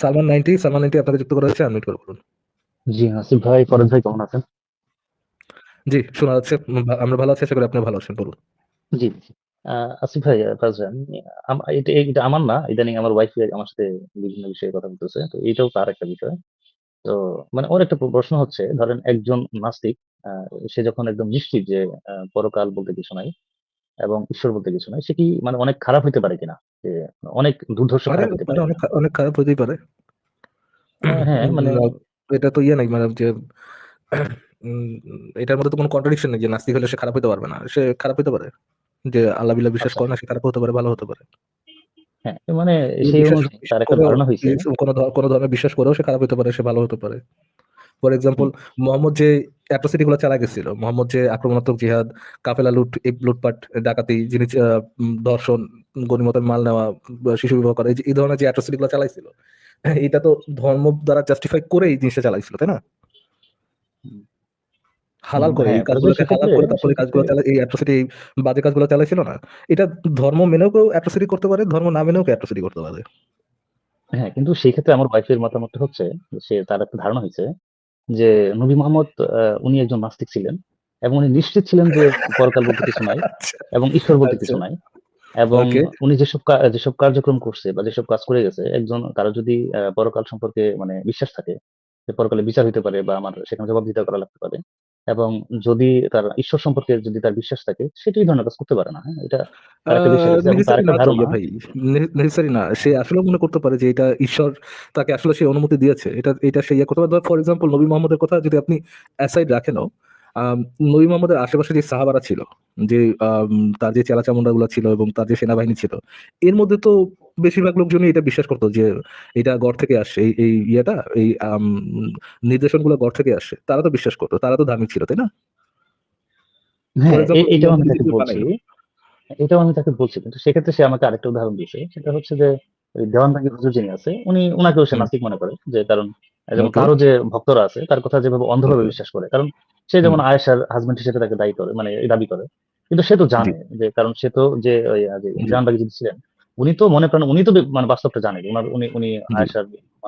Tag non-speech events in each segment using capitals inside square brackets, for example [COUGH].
সালমান 90 সালমান 90 আপনাকে যুক্ত করা হয়েছে করে বলুন। জি, আসিফ ভাই, ভাই কেমন আছেন? জি, শোনা যাচ্ছে। আমরা ভালো আছি। আশা করি আপনিও ভালো আছেন। বলুন। জি। আসিফ ভাই, এটা এটা আমার না। ইদানিং আমার ওয়াইফ আমার সাথে বিভিন্ন বিষয়ে কথা বলতেছে। তো এটাও তার একটা বিষয়। তো মানে ওর একটা প্রশ্ন হচ্ছে ধরেন একজন নাস্তিক সে যখন একদম নিশ্চিত যে পরকাল বলতে কিছু নাই এবং ঈশ্বর বলতে কিছু নাই, সে কি মানে অনেক খারাপ হইতে পারে কিনা? যে অনেক দুর্ধর্ষ খারাপ হইতে পারে অনেক খারাপ হইতেই পারে। হ্যাঁ, মানে এটা তো ইয়ে নাই মানে যে এটার মধ্যে তো কোনো কন্ট্রাডিকশন নেই যে নাস্তিক হলে সে খারাপ হইতে পারবে না। সে খারাপ হইতে পারে। যে আল্লাহ-বিল্লাহ বিশ্বাস আচ্ছা। করে না সে খারাপ হতে পারে, ভালো হতে পারে। হ্যাঁ, মানে সেই তার একটা ধারণা কোন কোন ধর্মে বিশ্বাস করেও সে খারাপ হতে পারে, সে ভালো হতে পারে। ফর এক্সাম্পল হুম। মোহাম্মদ যে অ্যাট্রসিটি গুলো চালায় গেছিল, মোহাম্মদ যে আক্রমণাত্মক জিহাদ, কাফেলা লুট, এই লুটপাট, ডাকাতি, যিনি ধর্ষণ, গনিমতের মাল নেওয়া, শিশু বিবাহ করা, এই ধরনের যে অ্যাট্রসিটি গুলা চালাইছিল, হ্যাঁ, এটা তো ধর্ম দ্বারা জাস্টিফাই করে এই জিনিসটা চালাইছিল, তাই না? হালাল করে এই হ্যাঁ, কাজগুলোকে হালাল করে তারপরে কাজগুলো চালা এই অ্যাট্রসিটি এই বাজে কাজগুলো চালাইছিল না? এটা ধর্ম মেনেও কেউ অ্যাট্রসিটি করতে পারে, ধর্ম না মেনেও কেউ অ্যাট্রসিটি করতে পারে। হ্যাঁ, কিন্তু সেই ক্ষেত্রে আমার ওয়াইফের মতামতটা হচ্ছে সে তার একটা ধারণা হইছে যে নবী মোহাম্মদ উনি একজন নাস্তিক ছিলেন এবং উনি নিশ্চিত ছিলেন যে পরকাল বলতে কিছু নাই আচ্ছা, এবং ঈশ্বর বলতে আচ্ছা। কিছু নাই। এবং উনি যেসব যেসব কার্যক্রম করছে বা যেসব কাজ করে গেছে, একজন কারও যদি পরকাল সম্পর্কে মানে বিশ্বাস থাকে, যে পরকালে বিচার হইতে পারে বা আমার সেখানে জবাব দিতে করা লাগতে পারে এবং যদি তার ঈশ্বর সম্পর্কে যদি তার বিশ্বাস থাকে, সেটি ধরনের কাজ করতে পারে না। হ্যাঁ? এটা নেসেসারি না। সে আসলেও মনে করতে পারে যে এটা ঈশ্বর তাকে আসলে সেই অনুমতি দিয়েছে। এটা এটা সে ইয়ে করতে পারে। ফর এক্সাম্পল নবী মোহাম্মদের কথা যদি আপনি অ্যাসাইড রাখেনও, নবী মোহাম্মদের আশেপাশে যে সাহাবারা ছিল, যে তার যে চেলা-চামুন্ডাগুলা ছিল এবং তার যে সেনাবাহিনী ছিল, এর মধ্যে তো বেশিরভাগ লোকজনই এটা বিশ্বাস করত যে এটা গড় থেকে আসছে। এই এই ইয়েটা এই নির্দেশনগুলো গড় থেকে আসছে। তারা তো বিশ্বাস করতো তারা তো ধার্মিক ছিল, তাই না? হ্যাঁ, এটাও আমি তাকে বলছি। এটাও আমি তাকে বলছি। কিন্তু সেক্ষেত্রে সে আমাকে আরেকটা উদাহরণ দিয়েছে। সেটা হচ্ছে যে দেওয়ানবাগী হুজুর যিনি আছে, উনি উনাকেও সে নাস্তিক মনে করে। যে কারণ যেমন তারও যে ভক্তরা আছে, তার কথা যেভাবে অন্ধভাবে বিশ্বাস করে। কারণ সে যেমন আয়েশার হাসব্যান্ড হিসেবে তাকে দায়ী করে, মানে দাবি করে। কিন্তু সে তো জানে যে কারণ সে তো যে। দেওয়ানবাগী যিনি ছিলেন, উনি তো মনে প্রাণে উনি তো মানে বাস্তবটা জানে। উনার উনি উনি আয়েশার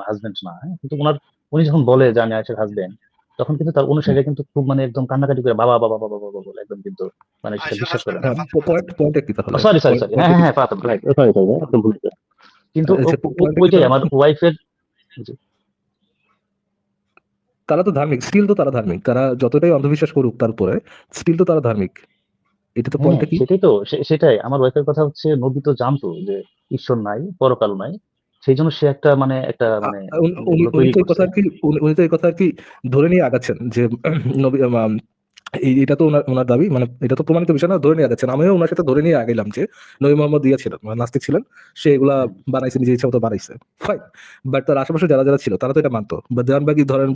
হাসব্যান্ড না। হ্যাঁ? কিন্তু উনার উনি যখন বলে যে আমি আয়েশার হাসব্যান্ড, তখন কিন্তু তার। অনুসারীরা কিন্তু খুব মানে একদম কান্নাকাটি করে বাবা, বাবা, বাবা, বাবা বলে একদম কিন্তু মানে সেটা বিশ্বাস করে হ্যাঁ? Sorry, sorry, sorry. হ্যাঁ, হ্যাঁ? হ্যাঁ, ফাতেমা রাইট। সরি, সরি কিন্তু কি? আমার ওয়াইফের তারা তো ধার্মিক। স্টিল তো তারা ধার্মিক। তারা যতটাই অন্ধবিশ্বাস করুক তারপরে স্টিল তো তারা ধার্মিক। এটা তো হ্যাঁ, পয়েন্টটা কি? সেটাই তো। সেটাই। আমার ওয়াইফের কথা হচ্ছে নবী তো জানতো যে ঈশ্বর নাই, পরকাল নাই। সেইজন্য সে একটা মানে একটা মানে উনি তো এই কথা আরকি উনি উনি তো এই কথা আরকি ধরে নিয়ে আগাচ্ছেন যে নবী এই এটা তো ওনার দাবি মানে এটা তো প্রমাণিত বিষয় না ধরে নিয়ে আগাচ্ছেন। আমিও উনার সাথে ধরে নিয়ে আগাইলাম যে নবী মোহাম্মদ ইয়া ছিলেন, মানে নাস্তিক ছিলেন। সে এগুলা বানাইছে নিজের ইচ্ছা মতো বানাইছে। ফাইন। বাট তার আশেপাশে যারা, যারা ছিল তারা তো এটা মানতো। বা দেওয়ানবাগী ধরেন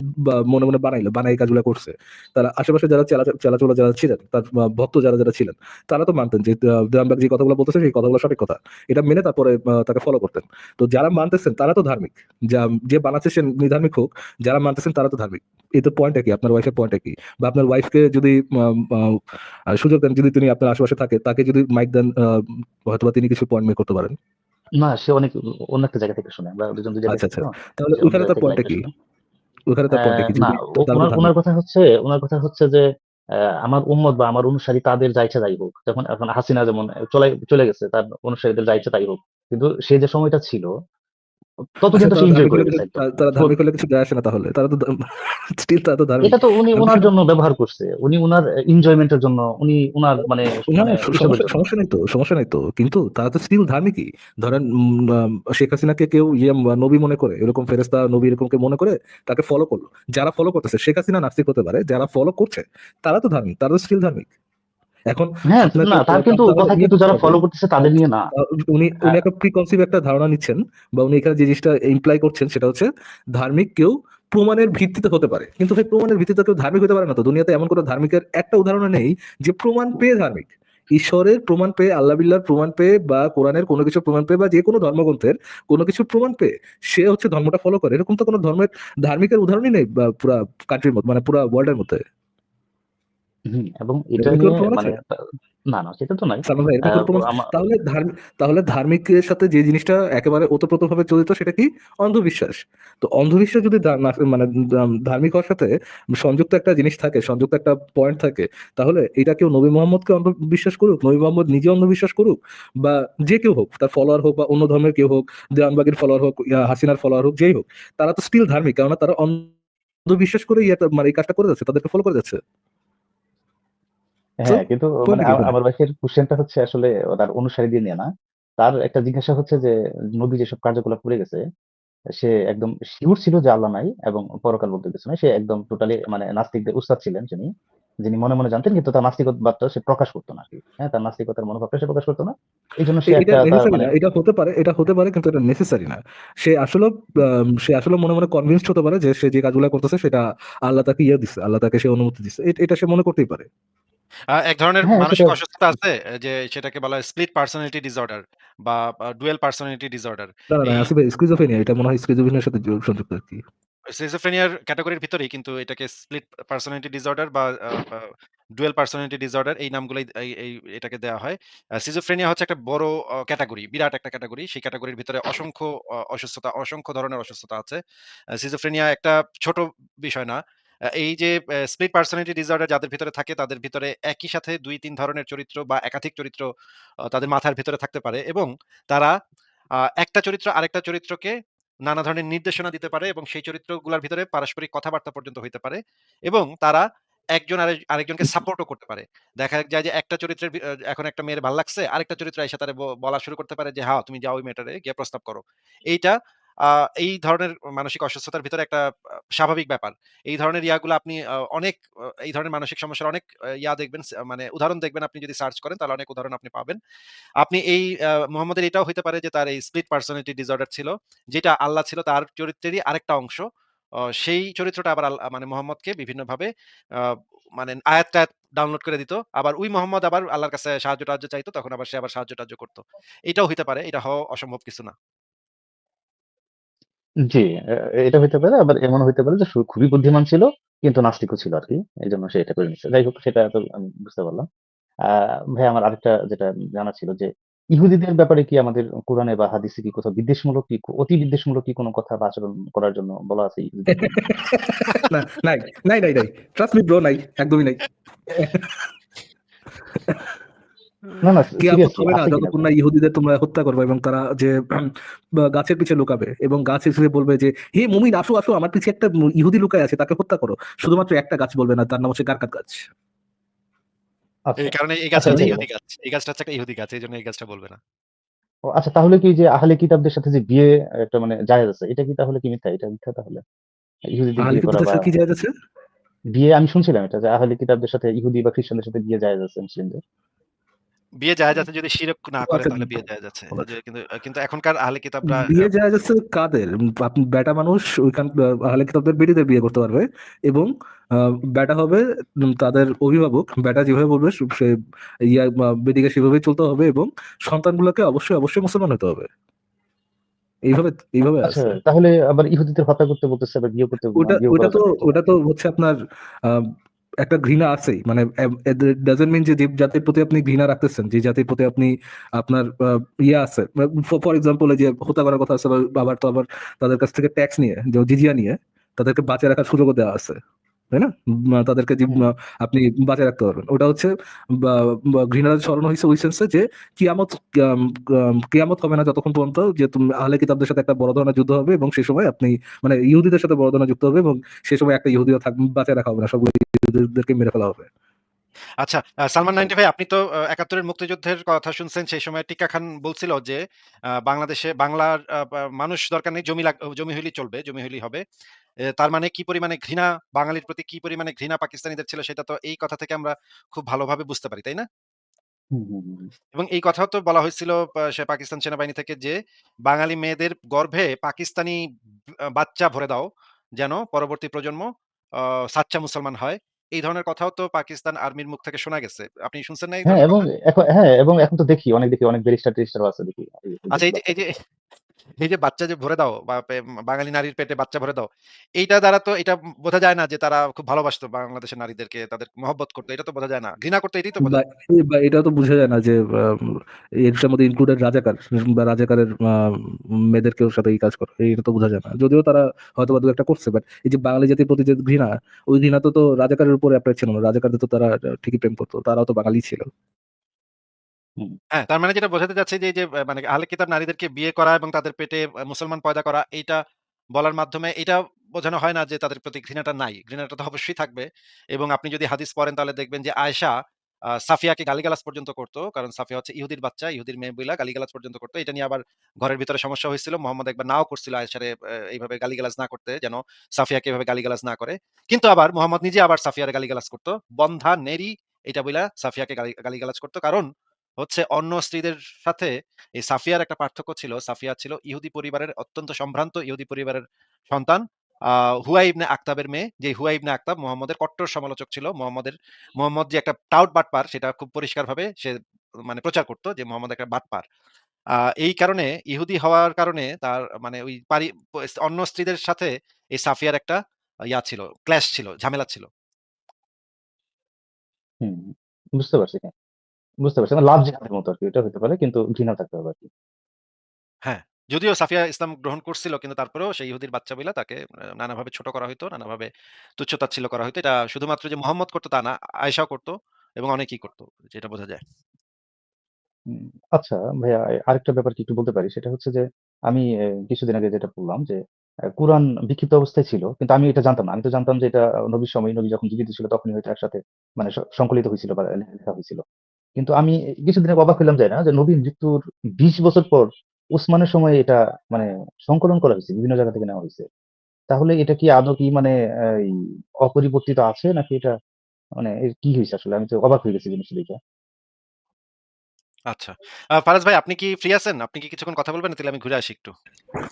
মনে, মনে বানাইলো, বানায় এই কাজগুলা করছে। তারা আশেপাশে যারা চেলা চেলাচুলা যারা ছিলেন, তার ভক্ত যারা, যারা ছিলেন, তারা তো মানতেন যে দেওয়ানবাগী যে কথাগুলো বলতেছে সেই কথাগুলো সঠিক কথা। এটা মেনে তারপরে তাকে ফলো করতেন। তো যারা মানতেছেন তারা তো ধার্মিক। যা যে বানাচ্ছে সে নির্ধার্মিক হোক, যারা মানতেছেন তারা তো ধার্মিক। এই তো পয়েন্টটা কি? আপনার ওয়াইফের পয়েন্টটা কি? বা আপনার ওয়াইফকে যদি আ সুযোগ দেন যদি তিনি আপনার আশেপাশে থাকে, তাকে যদি মাইক দেন আ হয়তোবা তিনি কিছু পয়েন্ট মেক করতে পারেন। না, সে অনেক অন্য একটা জায়গা থেকে শুনে। আমরা দুজন ২ জায়গায় আচ্ছা, আচ্ছা। তাহলে ওখানে তার পয়েন্টটা কি? ওখানে তার পয়েন্টটা কি? না, যদি ও তারা তো উনার ধার্মিক। উনার কথা হচ্ছে ওনার কথা হচ্ছে যে আমার উম্মত বা আমার অনুসারী তাদের যা ইচ্ছা তাই হোক। যখন এখন হাসিনা যেমন চলে চলে গেছে তার অনুসারীদের যা ইচ্ছা তাই হোক। কিন্তু সে যে সময়টা ছিল, ততদিন আচ্ছা তো সে এনজয় করে তারা ধার্মিক হলে কিছু যায় আসে না তাহলে। তারা তো স্টিল [LAUGHS] তারা তো ধার্মিক। এটা তো উনি উনার শুধু জন্য ব্যবহার করছে। উনি উনার এনজয়মেন্ট এর জন্য, উনি উনার মানে মানে সমস্যা নাই তো, সমস্যা নাই তো। কিন্তু তারা তো স্টিল ধার্মিকই। ধরেন শেখ হাসিনাকে কেউ ইয়ে নবী মনে করে, এরকম ফেরেশতা, নবী এরকম কেউ মনে করে তাকে ফলো করল। যারা ফলো করতেছে শেখ হাসিনা নাস্তিক হতে পারে। যারা ফলো করছে তারা তো ধার্মিক। তারা তো স্টিল ধার্মিক। এখন হ্যাঁ, না তার কিন্তু কথা কিন্তু যারা ফলো করতেছে তাদের নিয়ে না। উনি উনি একটা প্রিকনসিভ একটা ধারণা নিচ্ছেন বা উনি এখানে যে জিনিসটা ইমপ্লাই করছেন সেটা হচ্ছে ধার্মিক কেউ প্রমাণের ভিত্তিতে হতে পারে। কিন্তু ভাই প্রমাণের ভিত্তিতে কেউ ধার্মিক হতে পারে না তো। দুনিয়াতে এমন কোন ধার্মিকের একটা উদাহরণও নেই যে প্রমাণ পেয়ে ধার্মিক। ঈশ্বরের প্রমাণ পেয়ে, আল্লাহ বিল্লাহর প্রমাণ পেয়ে বা কোরআনের কোনো কিছু প্রমাণ পেয়ে বা যেকোনো ধর্মগ্রন্থের কোনো কিছু প্রমাণ পেয়ে সে হচ্ছে ধর্মটা ফলো করে। এরকম তো কোন ধর্মের ধার্মিকের উদাহরণই নেই বা পুরা কান্ট্রির মধ্যে মানে পুরা ওয়ার্লড এর মধ্যে। এবং এটা নিয়ে মানে না, না সেটা তো নাই। তাহলে তাহলে ধার্মিকের সাথে যে জিনিসটা একেবারে ওতপ্রোতভাবে জড়িত সেটা কি? অন্ধবিশ্বাস। তো অন্ধবিশ্বাস যদি মানে ধার্মিক হওয়ার সাথে সংযুক্ত একটা জিনিস থাকে, সংযুক্ত একটা পয়েন্ট থাকে, তাহলে এটা কেউ নবী মোহাম্মদকে অন্ধবিশ্বাস করুক, নবী মোহাম্মদ নিজে অন্ধবিশ্বাস করুক বা যে কেউ হোক, তার ফলোয়ার হোক বা অন্য ধর্মের কেউ হোক, দেওয়ানবাগীর ফলোয়ার হোক, হাসিনার ফলোয়ার হোক, যেই হোক, তারা তো স্টিল ধার্মিক। কেননা তারা অন্ধবিশ্বাস করে মানে এই কাজটা করে যাচ্ছে, তাদেরকে ফলো করে যাচ্ছে। হ্যাঁ, কিন্তু মানে আমার ওয়াইফের কোয়েশ্চেনটা হচ্ছে আসলে তার অনুসারীদের নিয়ে না। তার একটা জিজ্ঞাসা হচ্ছে যে নবী যেসব কার্যকলাপ করে গেছে, সে একদম সিউর ছিল যে আল্লাহ নাই এবং পরকাল বলতে কিছু নাই। সে একদম টোটালি মানে নাস্তিকদের উস্তাদ ছিলেন যিনি। যিনি মনে, মনে জানতেন কিন্তু তার নাস্তিকবাদটা সে প্রকাশ করত না আরকি। হ্যাঁ, তার নাস্তিকতার মনোভাবটা সে প্রকাশ করত না। এইজন্য এ সে এটা একটা মানে। এটা হতে পারে এটা হতে পারে কিন্তু এটা নেসেসারি না। সে আসলেও আম সে আসলেও মনে, মনে কনভিন্সড হতে পারে যে সে যে কাজগুলা করতেছে সেটা আল্লাহ তাকে ইয়ে দিছে। আল্লাহ তাকে সে অনুমতি দিছে। এটা সে মনে করতেই পারে। এক ধরনের হ্যাঁ, মানসিক অসুস্থতা আছে যে সেটাকে বলা হয় স্প্লিট পার্সোনালিটি ডিসঅর্ডার বা ডুয়েল পার্সোনালিটি ডিসঅর্ডার। না, না, ভাই স্কিজোফ্রেনিয়া এটা মনে হয় স্কিজোফ্রেনিয়ার সাথে সংযুক্ত আরকি। সিজোফ্রেনিয়ার ক্যাটেগরির ভিতরেই কিন্তু এটাকে স্প্লিট পার্সোনালিটি ডিসঅর্ডার বা ডুয়েল পার্সোনালিটি ডিসঅর্ডার এই নামগুলাই এই এটাকে দেয়া হয়। সিজোফ্রেনিয়া হচ্ছে একটা বড় ক্যাটাগরি বিরাট একটা ক্যাটাগরি সেই ক্যাটাগরির ভিতরে অসংখ্য অসুস্থতা, অসংখ্য ধরনের অসুস্থতা আছে। সিজোফ্রেনিয়া একটা ছোট বিষয় না। এই যে স্প্লিট পার্সোনালিটি ডিসঅর্ডার যাদের ভিতরে থাকে তাদের ভিতরে একই সাথে ২-৩ ধরনের চরিত্র বা একাধিক চরিত্র তাদের মাথার ভেতরে থাকতে পারে এবং তারা একটা চরিত্র আরেকটা চরিত্রকে নানা ধরনের নির্দেশনা দিতে পারে এবং সেই চরিত্রগুলার ভিতরে পারস্পরিক কথাবার্তা পর্যন্ত হইতে পারে এবং তারা একজন আরেক আরেকজনকে সাপোর্টও করতে পারে। দেখা যায় যে একটা চরিত্রের এখন একটা মেয়ের ভালো লাগছে, আরেকটা চরিত্র এসে তারে বলা শুরু করতে পারে যে, "হ্যাঁ, তুমি যাও ওই মেয়েটারে গিয়ে প্রস্তাব করো।" এইটা এই ধরনের মানসিক অসুস্থতার ভিতরে একটা স্বাভাবিক ব্যাপার। এই ধরনের ইয়াগুলা আপনি অনেক এই ধরনের মানসিক সমস্যার অনেক ইয়া দেখবেন মানে উদাহরণ দেখবেন আপনি যদি সার্চ করেন, তাহলে অনেক উদাহরণ আপনি পাবেন। আপনি এই মুহাম্মদের এটাও হইতে পারে যে তার এই স্প্লিট পার্সোনালিটি ডিসঅর্ডার ছিল। যেটা আল্লাহ ছিল তার চরিত্রেরই আরেকটা অংশ। সেই চরিত্রটা আবার মানে মুহাম্মদকে বিভিন্নভাবে মানে আয়াত-টায়াত ডাউনলোড করে দিত। আবার ওই মোহাম্মদ আবার আল্লাহর কাছে সাহায্য-টাহায্য চাইতো, তখন আবার সে আবার সাহায্য-টাহায্য করতো এটাও হইতে পারে। এটা হওয়া অসম্ভব কিছু না। জি, এ এটা হইতে পারে। আবার এমন হইতে পারে যে সু খুবই বুদ্ধিমান ছিল কিন্তু নাস্তিকও ছিল আর আরকি। এজন্য সে এটা করে নিচ্ছে। যাই হোক সেটা তো আমি বুঝতে পারলাম। আ ভাই আমার আরেকটা যেটা জানার ছিল যে ইহুদিদের ব্যাপারে কি আমাদের কোরআনে বা হাদিসে কি কোথাও বিদ্বেষমূলক কি অতি বিদ্বেষমূলক কি কোনো কথা বা আচরণ করার জন্য বলা আছে ইহুদিদের জন্য? [LAUGHS] না, নাই, নাই, নাই, নাই। ট্রাস্ট মি ব্রো নাই। একদমই নাই। [LAUGHS] না, না হবে না যতক্ষণ না ইহুদিদের তোমরা হত্যা করবে এবং তারা যে গাছের পিছে লুকাবে এবং গাছ এসে বলবে যে, "হে মুমিন আসো, আসো আমার পিছে একটা ইহুদি লুকায় আছে তাকে হত্যা করো।" শুধুমাত্র একটা গাছ বলবে না তার নাম হচ্ছে গারকাত গাছ। আচ্ছা, এই কারণে এই আচ্ছা গাছটা। ইহুদি গাছ। এই গাছটা হচ্ছে একটা ইহুদি গাছ। এইজন্য এই গাছটা বলবে না। ও আচ্ছা তাহলে কি যে আহলে কিতাবদের সাথে যে বিয়ে একটা মানে জায়েজ আছে এটা কি তাহলে কি মিথ্যা? এটা মিথ্যা তাহলে? ইহুদিদের বিয়ে করা কি জায়েজ আছে? বিয়ে আমি শুনছিলাম এটা যে আহলে কিতাবদের সাথে ইহুদি বা খ্রিস্টানদের সাথে বিয়ে জায়েজ আছে মুসলিমদের। বিয়ে জায়েজ আছে যদি শিরক না করে তাহলে বিয়ে জায়েজ আছে। ও যে আচ্ছা। কিন্তু কিন্তু এখনকার আহলে কিতাবরা বিয়ে জায়েজ আছে কাদের? আপনি ব্যাটা মানুষ ওইখান আহলে কিতাবদের বেটিদের বিয়ে করতে পারবে এবং আ ব্যাটা হবে তাদের অভিভাবক। ব্যাটা যেভাবে বলবে সে ইয়া বেটিকে সেভাবেই চলতে হবে এবং সন্তানগুলোকে অবশ্যই, অবশ্যই মুসলমান হতে হবে। এইভাবে এইভাবে আচ্ছা। তাহলে আবার ইহুদিদের হত্যা করতে বলতেছে আবার বিয়ে করতে ওটা ওটা তো ওটা তো হচ্ছে আপনার একটা ঘৃণা আছেই। মানে ডাজেন্ট মিন যে, জাতির প্রতি আপনি ঘৃণা রাখতেছেন, যে জাতির প্রতি আপনি আপনার ইয়ে আছে। ফর এক্সাম্পল যে হত্যা করার কথা আছে বাবার তো আবার তাদের কাছ থেকে ট্যাক্স নিয়ে, জিজিয়া নিয়ে তাদেরকে বাঁচিয়ে রাখার সুযোগও দেওয়া আছে। তাই না? তাদেরকে যে হুম। মা আপনি বাঁচিয়ে রাখতে পারবেন। ওটা হচ্ছে ঘৃণা ছড়ানো হয়েছে ওই সেন্সে যে কিয়ামত কিয়ামত হবে না যতক্ষণ পর্যন্ত যে তুমি আহলে কিতাবদের সাথে একটা বড় ধরনের যুদ্ধ হবে এবং সেই সময় আপনি মানে ইহুদিদের সাথে বড় ধরনের যুক্ত হবে এবং সেই সময় একটা ইহুদিও থাক বাঁচায় রাখা হবে না। সবগুলো ইহুদিদেরকে মেরে ফেলা হবে। আচ্ছা, সালমান 90 ভাই আপনি তো আ ৭১ এর মুক্তিযুদ্ধের কথা শুনছেন। সেই সময় টিক্কা খান বলছিল যে, বাংলাদেশে বাংলার মানুষ দরকার নেই জমি জমি হইলেই চলবে, জমি হইলেই হবে। তার মানে কি পরিমাণে ঘৃণা বাঙালির প্রতি কি পরিমাণে ঘৃণা পাকিস্তানিদের ছিল সেটা তো এই কথা থেকে আমরা খুব ভালোভাবে বুঝতে পারি, তাই না? এবং এই কথাও তো বলা হয়েছিল সে পাকিস্তান সেনাবাহিনী থেকে যে, বাঙালি মেয়েদের গর্ভে পাকিস্তানি বাচ্চা ভরে দাও। যেন পরবর্তী প্রজন্ম সাচ্চা মুসলমান হয়। এই ধরনের কথাও তো পাকিস্তান আর্মির মুখ থেকে শোনা গেছে। আপনি শুনছেন না হ্যাঁ এবং? এখন হ্যাঁ এবং এখন তো দেখি অনেক দেখি অনেক ব্যারিস্টার-টেরিস্টারও আছে দেখি আচ্ছা এই যে এই যে বাচ্চা যে ভরে দাও বা বাঙালি নারীর পেটে বাচ্চা ভরে দাও। এইটা দ্বারা তো এটা বোঝা যায় না যে তারা খুব ভালোবাসতো বাংলাদেশের নারীদেরকে, তাদের মহব্বত করতো। এটা তো বোঝা যায় না। ঘৃণা করতো এটাই তো বোঝা বা যায়। এ তো বুঝা যায় না যে এটার মধ্যে ইনক্লুডেড রাজাকার বা রাজাকারের মেয়েদেরকেও সাথে এই কাজ করে। এটা তো বোঝা যায় না। যদিও তারা হয়তোবা ২-১ টা করছে। বাট এই যে বাঙালি জাতির প্রতি যে ঘৃণা, ওই ঘৃণা তো, তো রাজাকারের উপরে এপ্লাই ছিল না। রাজাকারদের তো তারা ঠিকই প্রেম করতো তারাও তো বাঙালি ছিল। হ্যাঁ, তার মানে যেটা বোঝাতে চাচ্ছি যে, মানে আহলে কিতাব নারীদেরকে বিয়ে করা এবং তাদের পেটে মুসলমান পয়দা করা এইটা বলার মাধ্যমে এটা বোঝানো হয় না যে তাদের প্রতি ঘৃণাটা নাই। ঘৃণাটা তো অবশ্যই থাকবে এবং আপনি যদি হাদিস পড়েন তাহলে দেখবেন যে আয়েশা আ সাফিয়াকে গালিগালাজ পর্যন্ত করত। কারণ সাফিয়া হচ্ছে ইহুদির বাচ্চা, ইহুদির মেয়ে বইলা গালিগালাজ পর্যন্ত করত। এটা নিয়ে আবার ঘরের ভিতরে সমস্যা হয়েছিল। মোহাম্মদ একবার নাও করছিল আয়েশারে এইভাবে গালিগালাজ না করতে যেন সাফিয়াকে এভাবে গালিগালাজ না করে। কিন্তু আবার মোহাম্মদ নিজে আবার সাফিয়ারে গালিগালাজ করত। বন্ধা, নেরি এটা বইলা সাফিয়াকে গালি গালিগালাজ করত। কারণ হচ্ছে অন্য স্ত্রীদের সাথে এই সাফিয়ার একটা পার্থক্য ছিল। সাফিয়া ছিল ইহুদি পরিবারের অত্যন্ত সম্ভ্রান্ত ইহুদি পরিবারের সন্তান। আ হুয়াই ইবনে আখতাবের মেয়ে। যে হুয়াই ইবনে আখতাব মুহাম্মদের কট্টর সমালোচক ছিল। মুহাম্মদের মুহাম্মদ যে একটা টাউট বাটপার সেটা খুব পরিষ্কারভাবে সে মানে প্রচার করত যে মুহাম্মদ একটা বাটপার। এই কারণে ইহুদি হওয়ার কারণে তার মানে ওই পারি অন্য স্ত্রীদের সাথে এই সাফিয়ার একটা ইয়া ছিল, ক্ল্যাশ ছিল, ঝামেলা ছিল। হুম, বুঝতে পারছি হ্যাঁ। বুঝতে পারছি। মানে লাভ জিহাদের মতো আরকি। এটা হইতে পারে কিন্তু ঘৃণা থাকতে হবে আরকি। হ্যাঁ, যদিও সাফিয়া ইসলাম গ্রহণ করছিল কিন্তু তারপরেও সেই ইহুদির বাচ্চা বইলা তাকে নানাভাবে ছোট করা হইতো, নানাভাবে তুচ্ছ-তাচ্ছিল্য করা হইতো। এটা শুধুমাত্র যে মুহাম্মদ করত তা না, আয়েশাও করত এবং অনেকেই করত। যেটা বোঝা যায়। আচ্ছা ভাইয়া আরেকটা ব্যাপার কি একটু বলতে পারি? সেটা হচ্ছে যে আমি কিছুদিন আগে যেটা বললাম যে কোরআন বিক্ষিপ্ত অবস্থায় ছিল। কিন্তু আমি এটা জানতাম না। আমি তো জানতাম যে এটা নবীর সময় নবী যখন জীবিত ছিল তখনই হয়তো একসাথে মানে সংকলিত হয়েছিল বা লেখা হইছিল। কিন্তু আমি কিছুদিন অবাক হইলাম যে না যে নবীর মৃত্যুর ২০ বছর পর উসমানের সময় এটা মানে সংকলন করা হয়েছে বিভিন্ন জায়গা থেকে নেওয়া হয়েছে তাহলে এটা কি আদৌ কি মানে অপরিবর্তিত আছে নাকি এটা মানে কি হয়েছে আসলে? আমি তো অবাক হয়ে গেছি জিনিসটা দেইখা। আচ্ছা। ফারাজ ভাই আপনি কি ফ্রি আছেন? আপনি কি কিছুক্ষণ কথা বলবেন? তাইলে আমি ঘুরে আসি একটু।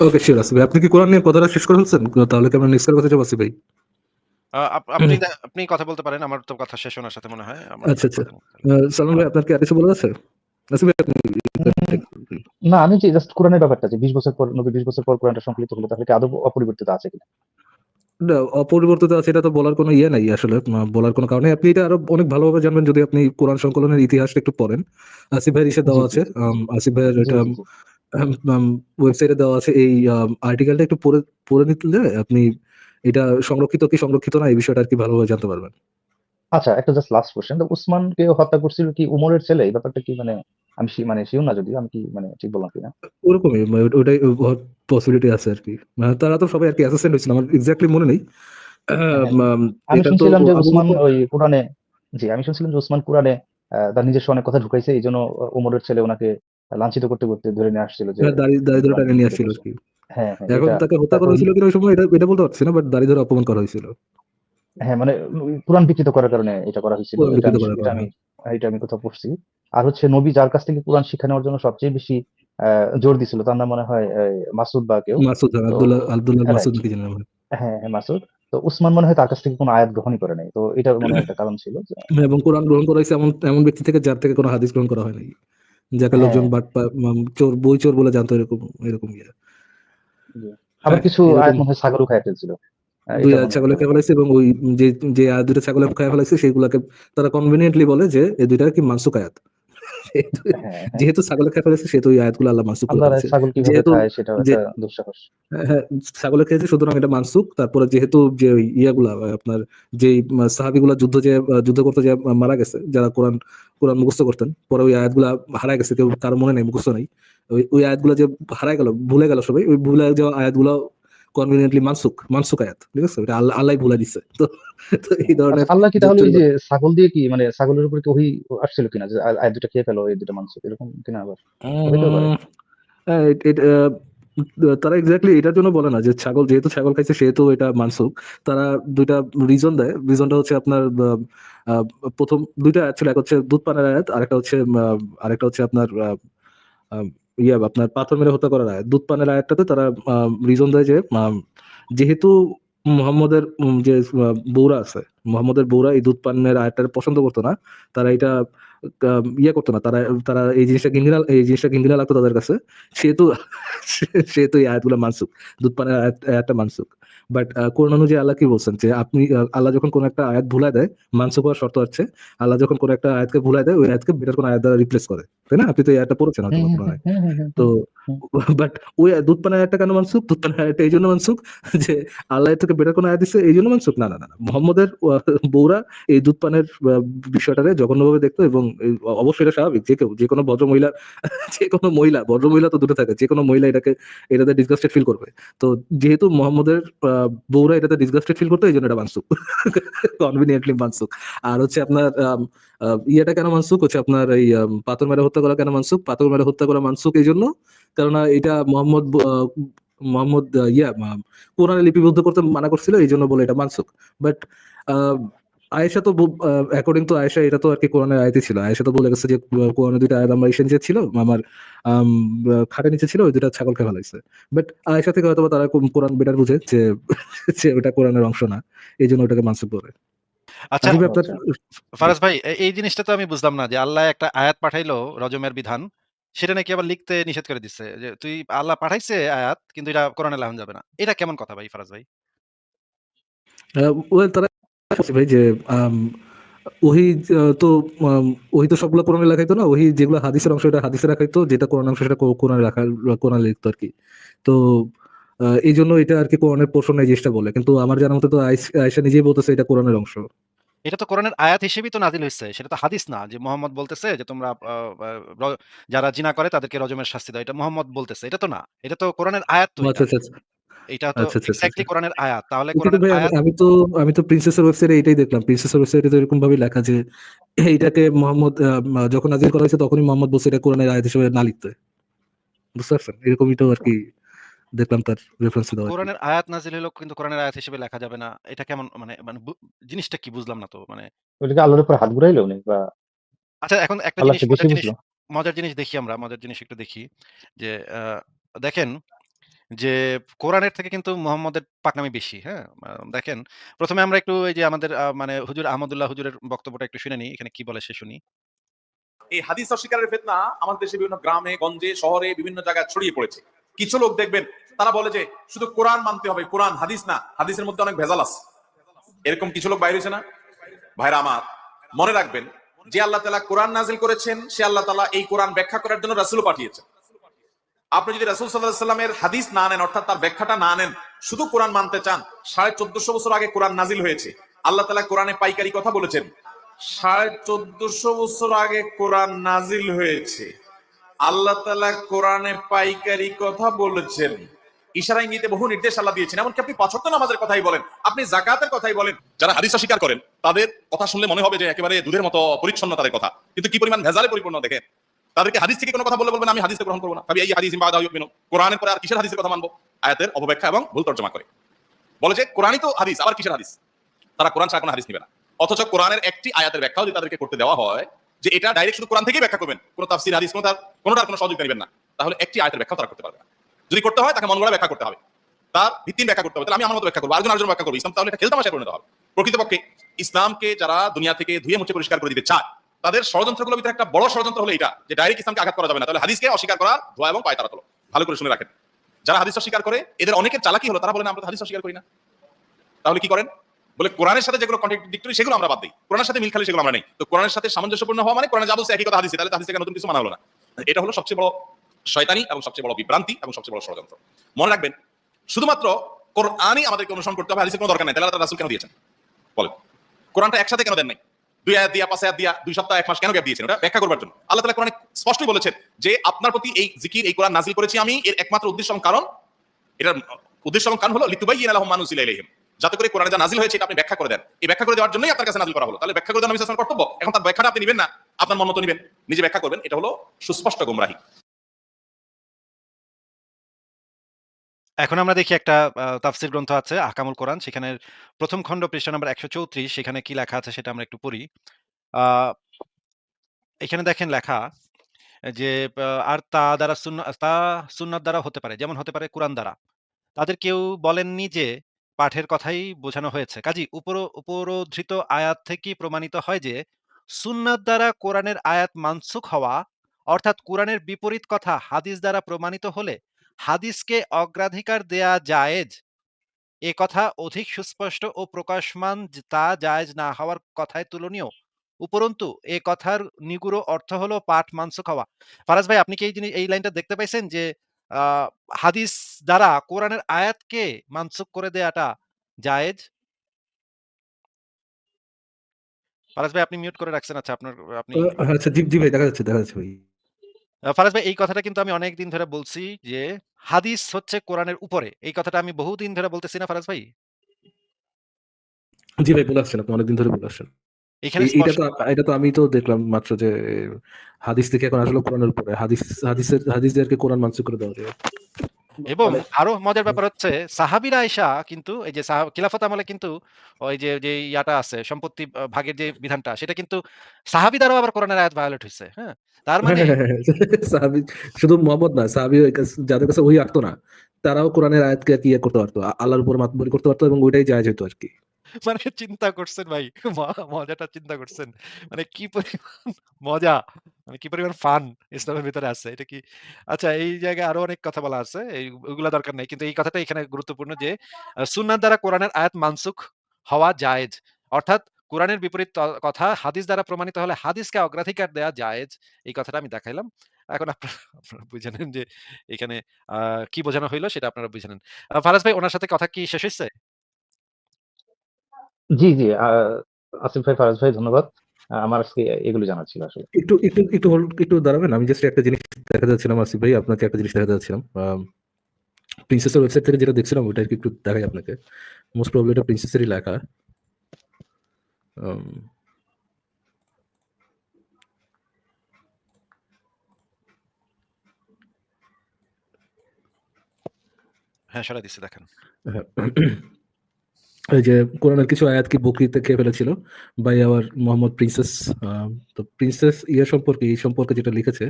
Okay sure. আপনি কি কোরআন নিয়ে কথাটা শেষ করে ফেলছেন? তাহলে কি আমরা নেক্সট এর কথা যাব ভাই? আ আপ আপনি আপনি কথা বলতে পারেন। আমার তো কথা শেষ ওনার সাথে মনে হয়। আচ্ছা, আচ্ছা। সালমান ভাই আপনার কি আর কিছু বলার আছে? আপনি না আমি যে জাস্ট কোরআনের ব্যাপারটা যে ২০ বছর পর নবী ২০ বছর পর কোরআনটা সংকলিত হলো তাহলে কি আদৌ অপরিবর্তিত আছে কিনা? না, অপরিবর্তিত আছে এটা তো বলার কোনো ইয়ে নাই আসলে। বলার কোনো কারণে আপনি এটা আরও অনেক ভালোভাবে জানবেন যদি আপনি কোরআন সংকলনের ইতিহাসটা একটু পড়েন। আসিফ ভাইয়ের ইসে দেওয়া আছে। আসিফ ভাইয়ের এটা ওয়েবসাইটে দেওয়া আছে। এই আর্টিকেলটা একটু পড়ে পড়ে নিলে আপনি এটা সংরক্ষিত কি সংরক্ষিত না এই বিষয়টা আর কি ভালোভাবে জানতে পারবেন। আচ্ছা একটা জাস্ট লাস্ট কোয়েশ্চেন। তো উসমানকে হত্যা করছিল কি উমরের ছেলে? এই ব্যাপারটা কি মানে আমি সি মানে সিউর না যদিও আমি কি মানে ঠিক বললাম কিনা? ওরকমই ওটাই পসিবিলিটি আছে আরকি। মানে তারা তো সবাই আরকি অ্যাসাসিন হইছিল। আমার এক্সাক্টলি মনে নেই। হ্যাঁ, আমি শুনছিলাম যে উসমান ওই কোরআনে জি, আমি শুনছিলাম যে উসমান কোরআনে তার নিজস্ব অনেক কথা ঢুকাইছে। এই জন্য উমরের ছেলে ওনাকে লাঞ্ছিত করতে, করতে ধরে নিয়ে আসছিল যে হ্যাঁ, দাড়ি দাড়ি ধরে নিয়ে আসছিল করছে। আরকি। হ্যাঁ, হ্যাঁ এখন তাকে হত্যা করা হয়েছিল কিনা ওই সময় এটা এটা বলতে পারছি না। বাট দাড়ি ধরে অপমান করা হয়েছিল। হ্যাঁ, মানে বিকৃত করার কারণে এটা করা হয়েছিল। এটা আমি করার এটা আমি কোথাও পড়ছি। আর হচ্ছে নবী যার কাছ থেকে কোরআন শিক্ষা নেওয়ার জন্য সবচেয়ে বেশি জোর দিছিল তার নাম মনে হয় মাসুদ বা কেউ। মাসুদ হ্যাঁ, আব্দুল্লাহ আব্দুল্লাহ মাসুদ নাম হয়। হ্যাঁ, মাসুদ। তো উসমান মনে হয় তার কাছ থেকে কোন আয়াত গ্রহণই করে নাই। তো এটা মনে হয় একটা কারণ ছিল এবং কোরআন গ্রহণ করা হয়েছে এমন এমন ব্যক্তি থেকে যার থেকে কোনো হাদিস গ্রহণ করা হয় নাই। যাকে লোকজন মাম চোর বই চোর বলে জানতো এরকম এরকম ইয়ে। জি। আবার হ্যাঁ, কিছু ছাগলও খাইয়া ফেলছিল। আ ২ এটা আয়াত হয় ছাগলে খেয়ে ফেলাইছে এবং ওই যে যে দুইটা ২ টা ছাগলে খাইয়া ফেলাইছে সেগুলাকে তারা কনভেনিয়েন্টলি বলে যে এই দুইটা কি মাংস আয়াত। হ্যাঁ, হ্যাঁ। যেহেতু ছাগলে খেয়ে ফেলেছে সেহেতু ওই আয়াতগুলো আল্লাহ মানসুক করে আল্লাহর ফেলেছে। ছাগল কীভাবে যেহেতু যে। হ্যাঁ, ছাগলে খেয়েছে সুতরাং এটা মানসুক। তারপরে যেহেতু যে ইয়াগুলা আপনার যেই মা সাহাবীগুলা যুদ্ধ যে যুদ্ধ করতে যে মারা গেছে যারা কোরআন কোরআন মুখস্থ করতেন। পরে ওই আয়াতগুলা হারায় গেছে। কেউ কারও মনে নেই মুখস্থ নাই। ওই ওই আয়াতগুলা যে হারায় গেল, ভুলে গেল সবাই। ওই ভুলে যাওয়া আয়াতগুলো কনভেনিয়েন্টলি মানসুক, মানসুক আয়াত। ঠিক আছে? ওটা আল্লাহ আল্লাহই ভুলায় দিছে। তো তো এই ধরনের আল্লাহ কি তাহলে যে ছাগল দিয়ে কি মানে ছাগলের উপরে কি ওহী আসছিল কিনা? যে আয়াত ২ টা খেয়ে ফেলো এই ২ টা মানসুক এরকম কিনা আবার? হ্যাঁ, এট এট তারা এক্সাক্টলি এটার জন্য বলে না যে ছাগল যেহেতু ছাগল খাইছে সেহেতু এটা মানসুক। তারা দুইটা রিজন দেয়। রিজনটা হচ্ছে আপনার বা আ ১ম ২ টা আয়াত ছিল। এক হচ্ছে দুধ পানের আয়াত, আরেকটা হচ্ছে আরেকটা হচ্ছে আপনার ইয়া আপনার পাথর মেরে হত্যা করার আয়াত। দুধ পানের আয়াতটাতে তারা রিজন দেয় যে যেহেতু মোহাম্মদের যে বৌরা আছে, মুহাম্মদের বৌরা এই দুধ পানের আয়াতটা পছন্দ করতো না। তারা এটা ইয়ে করতো না। তারা তারা এই জিনিসটা ঘিনঘিনা এই জিনিসটা ঘিনঘিনা লাগতো তাদের কাছে। সেহেতু [LAUGHS] সেহেতু এই আয়াতগুলো মানসুক দুধ পানের আয়াত আয়াতটা মানসুখ। বাট আ কোরআন অনুযায়ী আল্লাহ কি বলছেন যে আপনি আল্লাহ যখন কোন একটা আয়াত ভুলায় দেয়, মানসুখ হওয়ার শর্ত হচ্ছে আল্লাহ যখন কোন একটা আয়াতকে ভুলায় দেয়, ওই আয়াতকে বেটার কোন আয়াত দ্বারা রিপ্লেস করে। তাই না? আপনি তো এই আয়াতটা পড়েছেন। হুম, হুম, হুম, তো [LAUGHS] বাট ওই দুধ পানের আয়াতটা কেন মানসুখ? দুধ পানের আয়াতটা এইজন্য মানসুখ [LAUGHS] যে আল্লাহ থেকে বেটার কোন আয়াত দিছে এইজন্য মানসুখ? না, না, না। মুহাম্মদের বউরা এই দুধ পানের বিষয়টারে জঘন্যভাবে দেখতো এবং অবশ্যই এটা স্বাভাবিক। যে কেউ যেকোনো ভদ্র মহিলা [LAUGHS] যেকোনো মহিলা, ভদ্র মহিলা তো দূরে থাকে। যেকোনো মহিলা এটাকে এটাতে ডিসগাস্টেড ফিল করবে। তো যেহেতু মোহাম্মদের আ বউরা এটাতে ডিসগাস্টেড ফিল করতো এই জন্য এটা মানসুক কনভিনিয়েন্টলি মানসুক আর হচ্ছে আপনার ইয়েটা কেন মানসুক হচ্ছে আপনার এই পাথর মেরে হত্যা করা কেন মানসুক পাথর মেরে হত্যা করা মানসুক এই জন্য কেননা এটা মোহাম্মদ মোহাম্মদ ইয়া কোরআনে লিপিবদ্ধ করতে মানা করছিল এই জন্য বলে এটা মানসুক বাট আয়েশা তো অ্যাকর্ডিং টু আয়েশা এটা তো আরকি কোরআনের আয়াতই ছিল। আয়েশা তো বলে গেছে যে আ কোরআনে ২ আয়াত আমার ইসের নিচে ছিল, আমার খাটের নিচে ছিল ওই ২ টা ছাগল খেয়ে। বাট আয়েশা থেকে হয়তোবা তারা কোরআন বেটার বুঝে যে [LAUGHS] যে ওটা কোরআনের অংশ না। এইজন্য ওটাকে মানসুখ বলে। আচ্ছা। ফারাজ ভাই এই জিনিসটা তো আমি বুঝলাম না যে আল্লাহ একটা আয়াত পাঠাইলো রজমের বিধান। সেটা নাকি আবার লিখতে নিষেধ করে দিচ্ছে। যে তুই আল্লাহ পাঠাইছে আয়াত কিন্তু এটা কোরআনে লাহন যাবে না। এটা কেমন কথা ভাই ফারাজ ভাই? ওয়েল তারা ভাই যে ওহী তো ওহী তো সবগুলো কোরআনে লেখাইতো না। ওহী যেগুলো হাদিসের অংশ এটা হাদিসে রাখাইতো, যেটা কোরআন অংশ সেটা কোরআনে রাখা কোরআনে লিখতো আরকি। তো আ এইজন্য এটা আরকি কোরআনের পোরশন এই জিনিসটা বলে। কিন্তু আমার জানা মতে তো আয়েশা নিজেই বলতেছে এটা কোরআনের অংশ। এটা তো কোরআনের আয়াত হিসেবেই তো নাজিল হইছে। সেটা তো হাদিস না যে মুহাম্মদ বলতেছে যে তোমরা যারা জিনা করে তাদেরকে রজমের শাস্তি দাও। এটা মোহাম্মদ বলতেছে। এটা তো না। এটা তো কোরআনের আয়াত এটা। তো আচ্ছা, আচ্ছা, আচ্ছা, আচ্ছা। কোরআনের আয়াত। তাহলে কোরআনের আয়াত আমি তো আমি তো প্রিন্সেসের ওয়েবসাইটে এটাই দেখলাম। প্রিন্সেসের ওয়েবসাইটে তো এরকম ভাবেই লেখা যে এইটাকে মুহাম্মদ যখন নাজিল করা হয়েছে তখনই মুহাম্মদ বলছে এটা কোরআনের আয়াত হিসেবে না লিখতে। বুঝতে পারছেন? এরকমই তো আরকি দেখলাম তার রেফারেন্স দেওয়া কোরআনের আয়াত নাজিল হইল কিন্তু কোরআনের আয়াত হিসেবে লেখা যাবে না। এটা কেমন মানে মানে জিনিসটা কি বুঝলাম না তো মানে কি উপর হাত ঘুরাইলো উনি বা আচ্ছা এখন একটা জিনিস মজার জিনিস দেখি আমরা, মজার জিনিস একটু দেখি। যে দেখেন যে কোরআনের থেকে কিন্তু মুহাম্মদের পাকনামি বেশি, হ্যাঁ? দেখেন ১ম এ আমরা একটু এই যে আমাদের মানে হুজুর আহমদুল্লাহ হুজুরের বক্তব্যটা একটু শুনে নিই। এখানে কি বলে সে শুনি। এই হাদিস অস্বীকারের ফেতনা আমাদের দেশে বিভিন্ন গ্রামে, গঞ্জে, শহরে বিভিন্ন জায়গায় ছড়িয়ে পড়েছে। কিছু লোক দেখবেন তারা বলে যে শুধু কোরআন মানতে হবে, কোরআন হাদিস না। হাদিসের মধ্যে অনেক ভেজাল আছে। এরকম কিছু লোক বাইরে না? ভাইরা আমার, মনে রাখবেন যে আল্লাহ তাআলা কোরআন নাজিল করেছেন, সে আল্লাহ তাআলা এই কোরআন ব্যাখ্যা করার জন্য রাসূলও পাঠিয়েছেন। আপনি যদি রাসূল আলাইহি সাল্লামের হাদিস না নেন অর্থাৎ তার ব্যাখ্যাটা না নেন, শুধু কোরআন মানতে চান, 1450 বছর আগে কোরআন নাজিল হয়েছে। আল্লাহ তাআলা কোরআনে পাইকারি কথা বলেছেন। 1450 বছর আগে কোরআন নাজিল হয়েছে। আল্লাহ তালা কোরআনে পাইকারি কথা বলেছেন। ইশারা ইঙ্গিতে বহু নির্দেশ আল্লাহ দিয়েছেন। এমনকি আপনি পাঁচ ওয়াক্ত নামাজের কথাই বলেন, আপনি জাকাতের কথাই বলেন। যারা হাদিস অস্বীকার করেন, তাদের কথা শুনলে মনে হবে যে একেবারে দুধের মতো পরিচ্ছন্ন তাদের কথা। কিন্তু কি পরিমাণ ভেজালে পরিপূর্ণ দেখেন। তাদেরকে হাদিস থেকে কোনো কথা বললে বলবেন আমি হাদিসে গ্রহণ করব না। তবে এই হাদিস বাদা ইউমিনু। কোরআনের পরে আর কিসের হাদিসের কথা মানবো? আয়াতের অপব্যাখ্যা এবং ভুল তর্জমা করে। বলে যে কোরআনই তো হাদিস, আবার কিসের হাদিস? তারা কোরআন ছাড়া কোনো হাদিস নিবে না। অথচ কোরআনের একটি আয়াতের ব্যাখ্যাও যদি তাদেরকে করতে দেওয়া হয় যে এটা ডাইরেক্ট শুধু কোরআন থেকেই ব্যাখ্যা করবেন। কোনো তাফসীর হাদিস কোনো তার কোনোটার কোনো সহযোগিতা নেবেন না। তাহলে একটি আয়াতের ব্যাখ্যাও তারা করতে পারবে না। যদি করতে হয় তাকে মন গড়া ব্যাখ্যা করতে হবে। তার ভিত্তিহীন ব্যাখ্যা করতে হবে। তাহলে আমি আমার মতো ব্যাখ্যা করব। আরেকজন আরেকজন ব্যাখ্যা করবে। ইসলাম তাহলে এটা খেলতামাশায় পরিণত হবে। প্রকৃতপক্ষে ইসলামকে যারা দুনিয়া থেকে ধুয়ে মুছে পরিষ্কার করে দিতে চায়, তাদের ষড়যন্ত্রগুলোর ভিতরে একটা বড় ষড়যন্ত্র হলো এটা যে ডাইরেক্ট ইসলামকে আঘাত করা যাবে না। তাহলে হাদিসকে অস্বীকার করা ধোয়া এবং পায়তারা তোলো। ভালো করে শুনে রাখেন। যারা হাদিস অস্বীকার করে, এদের অনেকের চালাকি হলো, তারা বলে আমরা হাদিস অস্বীকার করি না। তাহলে কি করেন? বলে, কোরআনের সাথে যেগুলো কন্ট্রাডিক্টরি সেগুলো আমরা বাদ দেই। কোরআনের সাথে মিল খালি সেগুলো আমরা নেই। তো কোরআনের সাথে সামঞ্জস্যপূর্ণ হওয়া মানে কোরআনে যা বলছে একই কথা হাদিসে, তাহলে হাদিস থেকে নতুন কিছু মানা হলো না। এটা হলো সবচেয়ে বড় শয়তানি এবং সবচেয়ে বড় বিভ্রান্তি এবং সবচেয়ে বড় ষড়যন্ত্র। মনে রাখবেন, শুধুমাত্র কোরআনই আমাদেরকে অনুসরণ করতে হবে, হাদিসের কোনো দরকার নাই। তাহলে তারা রাসূল কেন দিয়েছেন? বলেন। কোরআনটা একসাথে কেন দেন নাই? দুই আয়াত দিয়া, দিয়া, দুই সপ্তাহ, এক মাস কেন গ্যাপ দিয়েছেন? ওটা ব্যাখ্যা করবার জন্য। আল্লাহ তালা স্পষ্টই বলেছেন যে আপনার প্রতি এই জিকির এই কোরআন নাজিল করেছি আমি এর একমাত্র উদ্দেশ্য এবং কারণ এটার উদ্দেশ্য এবং কারণ হলো লিতুবাই লাহুম আলহম মানুষ ইলাইহিম। যাতে করে যা নাজিল হয়েছে এটা আপনি ব্যাখ্যা করে দেন। এই ব্যাখ্যা করে দেওয়ার জন্যই আপনার কাছে নাজিল করা হলো। তাহলে ব্যাখ্যা করে ওয়াসাল্লামের কর্তব্য। এখন তার ব্যাখ্যাটা আপনি নিবেন না। আপনার মন মতো নিবেন। নিজে ব্যাখ্যা করবেন। এটা হলো সুস্পষ্ট গোমরাহি। এখন আমরা দেখি একটা তাফসীর গ্রন্থ আছে, আহকামুল কোরআন। সেখানের ১ম খণ্ড পৃষ্ঠা নাম্বার ১৩৪ সেখানে কি লেখা আছে সেটা আমরা একটু পড়ি। এখানে দেখেন লেখা যে আর তা দ্বারা তা সুন্নাত দ্বারা হতে পারে। যেমন হতে পারে কুরআন দ্বারা। তাদের কেউ বলেননি যে, পাঠের কথাই বোঝানো হয়েছে। কাজেই উপর, উপরোদ্ধৃত আয়াত থেকেই প্রমাণিত হয় যে, সুন্নাত দ্বারা কোরআনের আয়াত মানসুখ হওয়া, অর্থাৎ কোরআনের বিপরীত কথা হাদিস দ্বারা প্রমাণিত হলে হাদিসকে অগ্রাধিকার দেয়া জায়েজ? এ কথা অধিক সুস্পষ্ট ও প্রকাশমান তা জায়েজ না হওয়ার কথায় তুলনীয়। উপরন্তু, এ কথার নিগুড় অর্থ হলো পাঠ মানসুখ হওয়া ফারাজ ভাই, আপনি কি এই জিনিস, এই লাইনটা দেখতে পাইছেন যে হাদিস দ্বারা কোরআনের আয়াতকে মানসুখ করে দেয়াটা জায়েজ? ফারাজ ভাই, আপনি মিউট করে রাখছেন। আচ্ছা আপনার, আপনি আচ্ছা জি ভাই, দেখা যাচ্ছে দেখা যাচ্ছে ভাই। ফারাজ ভাই এই কথাটা কিন্তু আমি অনেক দিন ধরে বলছি যে হাদিস হচ্ছে কোরআনের উপরে। এই কথাটা আমি বহুদিন ধরে বলতেছি না ফারাজ ভাই? জি ভাই বলে আসছেন আপনি অনেকদিন ধরে বলে আসছেন। এটা তো এটা তো আমি তো দেখলাম মাত্র যে হাদিস থেকে এখন আসলে কোরআনের উপরে। হাদিস হাদিসের হাদিসদেরকে কোরআন মানসিক করে দেওয়া যায়। এবং মানে আরও মজার ব্যাপার হচ্ছে সাহাবীরা আয়েশা কিন্তু এই যে খিলাফত আমলে কিন্তু ওই যে যে ইয়াটা আছে সম্পত্তি ভাগের যে বিধানটা সেটা কিন্তু সাহাবী দ্বারাও আবার কোরআনের আয়াত ভায়োলেট হয়েছে হ্যাঁ? তার মানে [LAUGHS] সাহাবি শুধু মোহাম্মদ না সাহাবি যাদের কাছে ওই আঁকতো না তারাও কোরআনের আয়াতকে কি ইয়ে করতে পারতো আল্লাহর উপর মাতবরি করতে পারতো এবং ওইটাই জায়েজ হতো আর কি মানে চিন্তা করছেন ভাই মজাটা চিন্তা করছেন। মানে কি পরিমাণ মজা! মানে কি পরিমাণ ফান ইসলামের ভিতরে আছে? এটা কি আচ্ছা এই জায়গায় আরও অনেক কথা বলা আছে, এই ওগুলা দরকার নেই। কিন্তু এই কথাটা এখানে গুরুত্বপূর্ণ যে সুন্নাত দ্বারা কোরআনের আয়াত মানসুখ হওয়া জায়েজ। অর্থাৎ কোরআনের বিপরীত কথা হাদিস দ্বারা প্রমাণিত হলে হাদিসকে অগ্রাধিকার দেয়া জায়েজ। এই কথাটা আমি দেখাইলাম। এখন আপনারা বুঝে নেন যে, এখানে কি বোঝানো হইল সেটা আপনারা বুঝে নেন। ফারাজ ভাই, ওনার সাথে কথা কি শেষ হয়েছে জি জি আসিফ ভাই, ফারাজ ভাই, ধন্যবাদ। আমার আজকে এগুলো জানা ছিল আসলে। একটু একটু একটু hold- একটু দাঁড়াবেন। আমি জাস্ট একটা জিনিস দেখা যাচ্ছিলাম আসিফ ভাই আপনাকে একটা জিনিস দেখা যাচ্ছিলাম প্রিন্সেসের ওয়েবসাইট থেকে যেটা দেখছিলাম ওইটা কি একটু দেখাই আপনাকে। মোস্ট প্রবলি এটা প্রিন্সেসেরই লেখা। উম, হ্যাঁ সারা দিচ্ছে দেখেন। এই যে কোরআনের কিছু আয়াত কি বকরিতে খেয়ে ফেলেছিল? বাই আওয়ার মোহাম্মদ প্রিন্সেস তো প্রিন্সেস ইয়ে সম্পর্কে, এই সম্পর্কে যেটা লিখেছে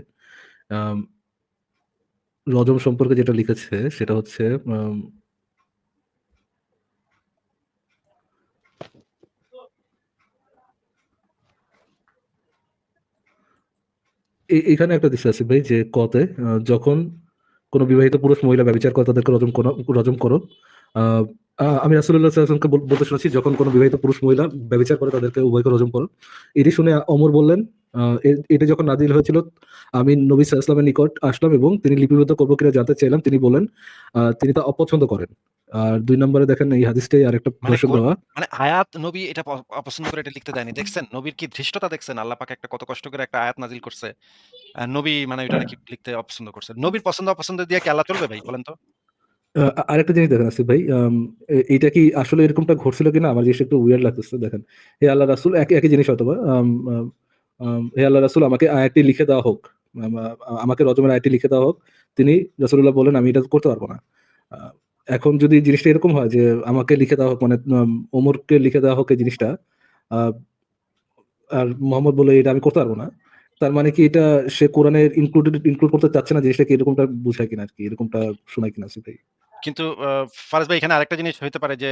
রজম সম্পর্কে যেটা লিখেছে, সেটা হচ্ছে এখানে একটা দৃশ্য আছে ভাই, যে কতে যখন কোনো বিবাহিত পুরুষ মহিলা ব্যবচার করে, তাদেরকে রজম রজম করো আমি রাসুল্লাহ সাল্লামকে বলতে শুনেছি যখন কোনো বিবাহিত পুরুষ মহিলা ব্যবচার করে তাদেরকে উভয়কে রজম করো এটি শুনে অমর বললেন এটি যখন নাজিল হয়েছিল আমি নবী সাল্লামের নিকট আসলাম এবং তিনি লিপিবদ্ধ করব কিনা জানতে চাইলাম তিনি বলেন তিনি তা অপছন্দ করেন। আর দুই নম্বরে দেখেন এই হাদিসটাই আরেকটা মানে ভার্সন দেওয়া। মানে আয়াত নবী এটা অপছন্দ করে এটা লিখতে দেয়নি। দেখছেন নবীর কি ধৃষ্টতা দেখছেন? আল্লাহ পাক একটা কত কষ্ট করে একটা আয়াত নাজিল করছে। নবী মানে ওইটা নাকি লিখতে অপছন্দ করছে? নবীর পছন্দ অপছন্দ দিয়ে কি আল্লাহ চলবে ভাই বলেন তো? আরেকটা জিনিস দেখেন আসিফ ভাই এইটা কি আসলে এরকমটা ঘটছিল কিনা? আমার জিনিসটা একটু উইয়ার্ড লাগতেছে দেখেন। হে আল্লাহ রাসুল একই একই জিনিস হয়তো বা আম, আম, আম, হে আল্লাহ রাসুল আমাকে আয়াতটি লিখে দেওয়া হোক। আমাকে রজমের আয়াতটি লিখে দেওয়া হোক। তিনি রাসুল্লাহ বলেন আমি এটা করতে পারব না। এখন যদি জিনিসটা এরকম হয় যে আমাকে লিখে দেওয়া হোক মানে ওমরকে লিখে দেওয়া হোক এই জিনিসটা আর মোহাম্মদ বলে এটা আমি করতে পারব না। তার মানে কি এটা সে কোরআনের ইনক্লুডেড ইনক্লুড করতে চাচ্ছে না? জিনিসটা কি এরকমটা বুঝায় কিনা আর কি? এরকমটা শোনায় কিনা আসিফ ভাই? কিন্তু ফারাজ ভাই, এখানে আরেকটা জিনিস হইতে পারে যে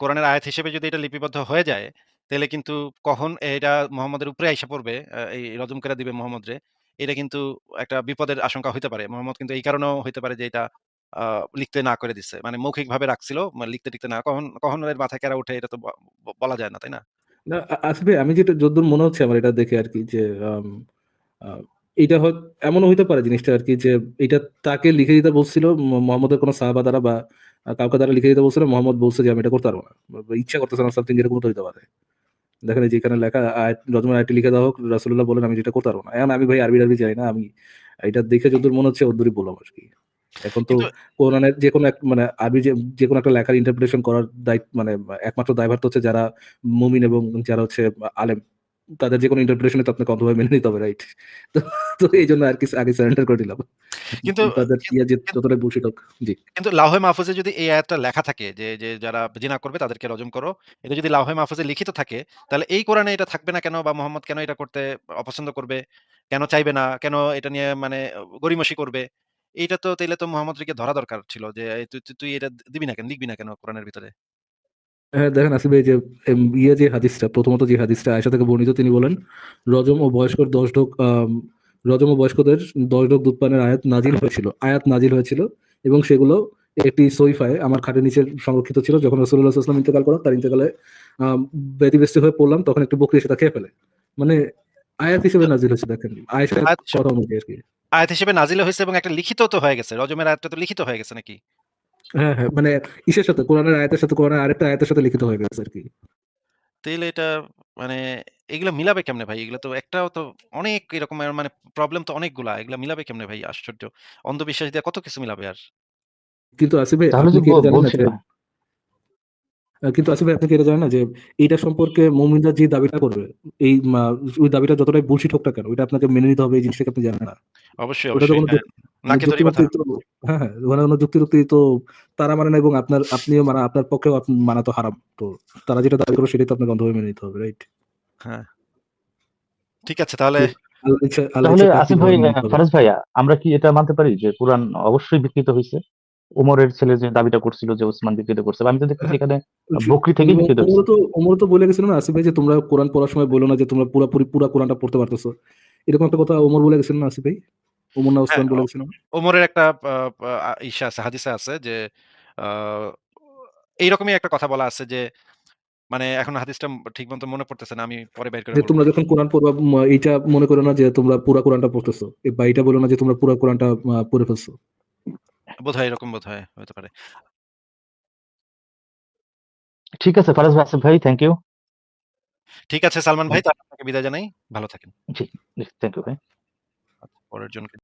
কোরআনের আয়াত হিসেবে যদি এটা লিপিবদ্ধ হয়ে যায়, তাহলে কিন্তু কখন এটা মোহাম্মদের উপরে আইসা পড়বে এই রজম করে দিবে মোহাম্মদ রে, এটা কিন্তু একটা বিপদের আশঙ্কা হইতে পারে। মোহাম্মদ কিন্তু এই কারণেও হইতে পারে যে, এটা লিখতে না করে দিচ্ছে মানে মৌখিক ভাবে রাখছিল মানে লিখতে লিখতে না, কখন কখন এর মাথায় কেরা উঠে এটা তো বলা যায় না, তাই না? আসবে আমি যেটা যদ্দূর মনে হচ্ছে আমার এটা দেখে আর কি যে এটা হয় এমনও হইতে পারে জিনিসটা আর কি যে এটা তাকে লিখে দিতে বলছিল মোহাম্মদের কোনো সাহাবা দ্বারা বা কাউকে দ্বারা লিখে দিতে বলছিল মোহাম্মদ বলছে যে আমি এটা করতে পারব না। ইচ্ছা করতেছে না সামথিং এরকম তো হইতে পারে। দেখেন যেখানে লেখা আয়াত রজমের আয়টি লিখে দেওয়া হোক রাসুল্লাহ বলেন আমি যেটা করতে পারব না। এখন আমি ভাই আরবি আরবি জানি না আমি এটা দেখে যদ্দূর মনে হচ্ছে ওদ্দূরই বললাম আর কি। এখন তো কিন্তু কোরআনের যে কোনো এক মানে আরবি যে কোনো একটা লেখার ইন্টারপ্রিটেশন করার দায়িত্ব মানে একমাত্র দায়ভার হচ্ছে যারা মুমিন এবং যারা হচ্ছে আলেম। তাদের যে কোনো ইন্টারপ্রিটেশনে তো আপনাকে অন্ধভাবে মেনে নিতে হবে রাইট তো তো এই জন্য আর কি আগে সারেন্ডার করে দিলাম কিন্তু তাদের ইয়ে যে যতটাই বুলশিট হোক জি। কিন্তু লাউহে মাহফুজে যদি এই আয়াতটা লেখা থাকে যে যে যারা জিনা করবে তাদেরকে রজম করো এটা যদি লাউহে মাহফুজে লিখিত থাকে তাহলে এই কোরআনে এটা থাকবে না কেন? বা মোহাম্মদ কেন এটা করতে অপছন্দ করবে? কেন চাইবে না? কেন এটা নিয়ে মানে গরিমসি করবে? এইটা তো তাইলে তো মোহাম্মদ রিকে ধরা দরকার ছিল যে তুই এটা দিবি না কেন? লিখবি না কেন কোরআনের ভিতরে? হ্যাঁ, দেখেন আসিফ ভাই যে ইয়ে যে হাদিসটা প্রথমত যে হাদিসটা আয়েশা থেকে বর্ণিত তিনি বলেন, রজম ও বয়স্কর ১০ ঢোক রজম ও বয়স্কদের ১০ ঢোক দুধ পানের আয়াত নাজিল হয়েছিল আয়াত নাজিল হয়েছিল এবং সেগুলো একটি সহিফায় আমার খাটের নিচে সংরক্ষিত ছিল। যখন আলাইহি ওয়াসাল্লাম ইন্তেকাল করেন, তার ইন্তেকালে ব্যতিব্যস্ত হয়ে পড়লাম তখন একটি বকরী তা খেয়ে ফেলে। মানে আয়াত হিসেবে নাজিল হয়েছে দেখেন। আয়াত হিসেবে নাজিল হয়েছে এবং একটা লিখিত তো হয়ে গেছে। রজমের আয়াতটা তো লিখিত হয়ে গেছে নাকি? হ্যাঁ, হ্যাঁ, মানে ইসের সাথে কোরআনের আয়াতের সাথে কোরআনের আরেকটা আয়াতের সাথে লিখিত হয়ে গেছে আরকি। তাইলে এটা মানে এগুলা মিলাবে কেমনে ভাই? এগুলা তো একটাও তো অনেক এরকমের মানে প্রবলেম তো অনেকগুলা। এগুলা মিলাবে কেমনে ভাই? আশ্চর্য। অন্ধবিশ্বাস দিয়ে কত কিছু মিলাবে আর। কিন্তু আসিফ ভাই তাহলে আপনি কি জানেন কিন্তু আসিফ ভাই আপনি কি এটা জানেন না যে এইটা সম্পর্কে মুমিনরা যে দাবিটা করবে, এই ওই দাবিটা যতটাই বুলশিট হোক না কেন, ওইটা আপনাকে মেনে নিতে হবে এই জিনিসটাকে আপনি জানেন না। অবশ্যই, অবশ্যই। হ্যাঁ। মানে তো হ্যাঁ, হ্যাঁ, তো তারা মানে এবং আপনার আপনিও মানা আপনার পক্ষেও আপ মানা তো হারাম। তো তারা যেটা দাবি করবে সেটাই তো আপনাকে অন্ধভাবে মেনে নিতে হবে, রাইট? হ্যাঁ। ঠিক আছে তাহলে তাহলে আসিফ ভাই মেনে? ফারাজ ভাইয়া আমরা কি এটা মানতে পারি যে কুরআন অবশ্যই বিকৃত হয়েছে ওমরের ছেলে যে দাবিটা করছিল যে ওসমান বিকৃত করছে। আমি তো দেখতেছি হ্যাঁ, এখানে বকরি এবং বিকৃত। ওমরও তো বলে গেছিল না আসিফ ভাই যে তোমরা কোরআন পড়ার সময় বইলো না যে তোমরা পুরাপুরি পুরা কোরআনটা পড়তে পারতেছো। এরকম একটা কথা ওমর বলে গেছিলেন না আসিফ ভাই? ওমর না হ্যাঁ, ওসমান বলে গেছিল ওমরের একটা আছে হাদিসে আছে যে এইরকমই একটা কথা বলা আছে যে মানে এখন হাদিসটা ঠিক মতো মনে পড়তেছে না। আমি পরে বের করে তোমরা যখন কোরআন পড়বা এইটা মনে করো না যে তোমরা পুরা কোরআনটা পড়তেছো। বা এইটা বলো না যে তোমরা পুরা কোরআনটা পড়ে ফেলছো। বোধহয় এরকম বোধহয় হইতে পারে। ঠিক আছে ফারাজ ভাই, ভাই থ্যাংক ইউ। ঠিক আছে সালমান ভাই তাহলে আপনাকে বিদায় জানাই। ভালো থাকেন। জি, জি থ্যাংক ইউ ভাই। আচ্ছা, পরের জনকে